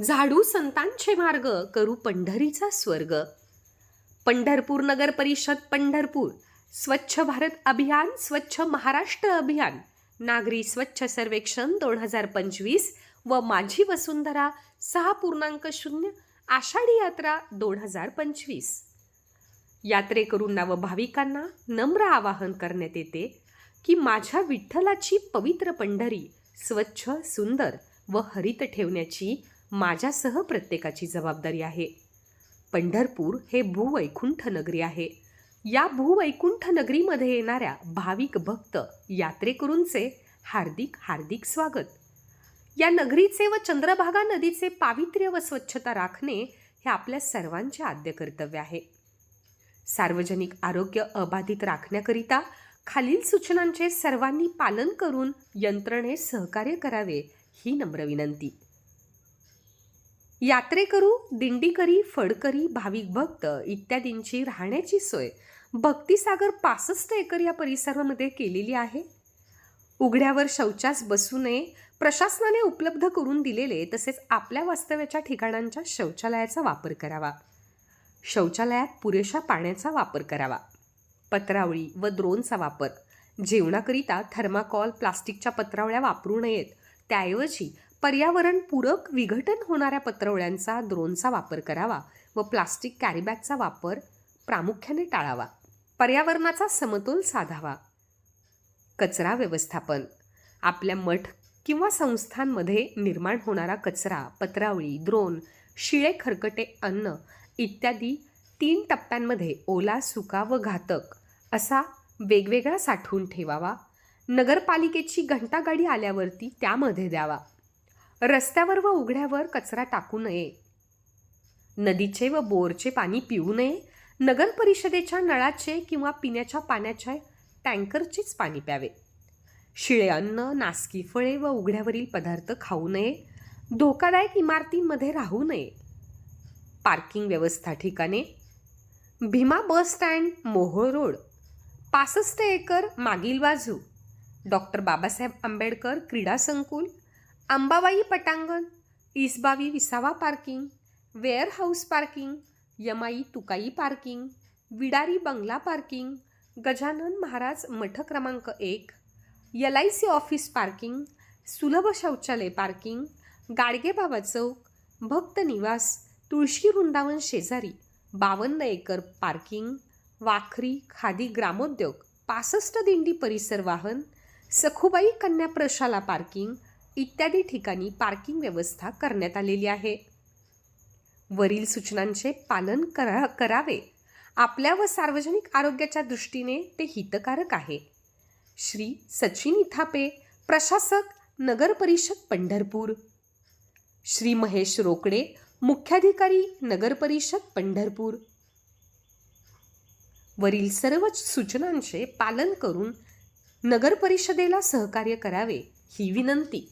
झाडू संतांचे मार्ग करू पंढरीचा स्वर्ग. पंढरपूर नगर परिषद पंढरपूर स्वच्छ भारत अभियान स्वच्छ महाराष्ट्र अभियान नागरी स्वच्छ सर्वेक्षण दोन हजार पंचवीस व माझी वसुंधरा सहा पूर्णांक शून्य आषाढी यात्रा दोन हजार पंचवीस. यात्रेकरूंना व भाविकांना नम्र आवाहन करण्यात येते की माझ्या विठ्ठलाची पवित्र पंढरी स्वच्छ सुंदर व हरित ठेवण्याची माझ्यासह प्रत्येकाची जबाबदारी आहे. पंढरपूर हे भूवैकुंठ नगरी आहे. या भूवैकुंठ नगरीमध्ये येणाऱ्या भाविक भक्त यात्रेकरूंचे हार्दिक हार्दिक स्वागत. या नगरीचे व चंद्रभागा नदीचे पावित्र्य व स्वच्छता राखणे हे आपल्या सर्वांचे आद्य कर्तव्य आहे. सार्वजनिक आरोग्य अबाधित राखण्याकरिता खालील सूचनांचे सर्वांनी पालन करून यंत्रणेस सहकार्य करावे ही नम्र विनंती. यात्रेकरू दिंडीकरी फडकरी भाविक भक्त इत्यादींची राहण्याची सोय भक्तिसागर पासष्ट एकर या परिसरामध्ये केलेली आहे. उघड्यावर शौचास बसू नये प्रशासनाने उपलब्ध करून दिलेले तसेच आपल्या वास्तव्याच्या ठिकाणांच्या शौचालयाचा वापर करावा. शौचालयात पुरेशा पाण्याचा वापर करावा. पत्रावळी व द्रोणचा वापर. जेवणाकरिता थर्माकॉल प्लास्टिकच्या पत्रावळ्या वापरू नयेत. त्याऐवजी पर्यावरणपूरक विघटन होणाऱ्या पत्रवळ्यांचा द्रोणचा वापर करावा व प्लास्टिक कॅरीबॅगचा वापर प्रामुख्याने टाळावा. पर्यावरणाचा समतोल साधावा. कचरा व्यवस्थापन. आपल्या मठ किंवा संस्थांमध्ये निर्माण होणारा कचरा पत्रावळी द्रोण शिळे खरकटे अन्न इत्यादी तीन टप्प्यांमध्ये ओला सुका व घातक असा वेगवेगळा साठवून ठेवावा. नगरपालिकेची घंटागाडी आल्यावरती त्यामध्ये द्यावा. रस्त्यावर व उघड्यावर कचरा टाकू नये. नदीचे व बोरचे पाणी पिऊ नये. नगर परिषदेच्या नळाचे किंवा पिण्याच्या पाण्याच्या टँकरचेच पाणी प्यावे. शिळे अन्न नासकी फळे व उघड्यावरील पदार्थ खाऊ नये. धोकादायक इमारतींमध्ये राहू नये. पार्किंग व्यवस्था ठिकाणे. Bhima bus stand Mohol road. पासष्ट एकर मागील बाजू. डॉक्टर बाबासाहेब आंबेडकर क्रीडा संकुल. अंबाबाई पटांगण Isbavi Visava parking warehouse parking Yamai Tukai parking Bidari बंगला पार्किंग गजानन महाराज मठ क्रमांक एक L I C office parking Sulabh शौचालय पार्किंग गाडगेबाबा चौक भक्त निवास तुळशी वृंदावन शेजारी बावन्न एकर पार्किंग वाखरी खादी ग्रामोद्योग पासष्ट दिंडी परिसर वाहन सखुबाई कन्या प्रशाला पार्किंग इत्यादी ठिकाणी पार्किंग व्यवस्था करण्यात आलेली आहे. वरील सूचनांचे पालन करा करावे. आपल्या व सार्वजनिक आरोग्याच्या दृष्टीने ते हितकारक आहे. श्री सचिन इथापे प्रशासक नगर परिषद पंढरपूर. श्री महेश रोकडे मुख्याधिकारी नगर परिषद पंढरपूर. वरील सर्व सूचनांचे पालन करून नगर परिषदेला सहकार्य करावे. ही विनंती.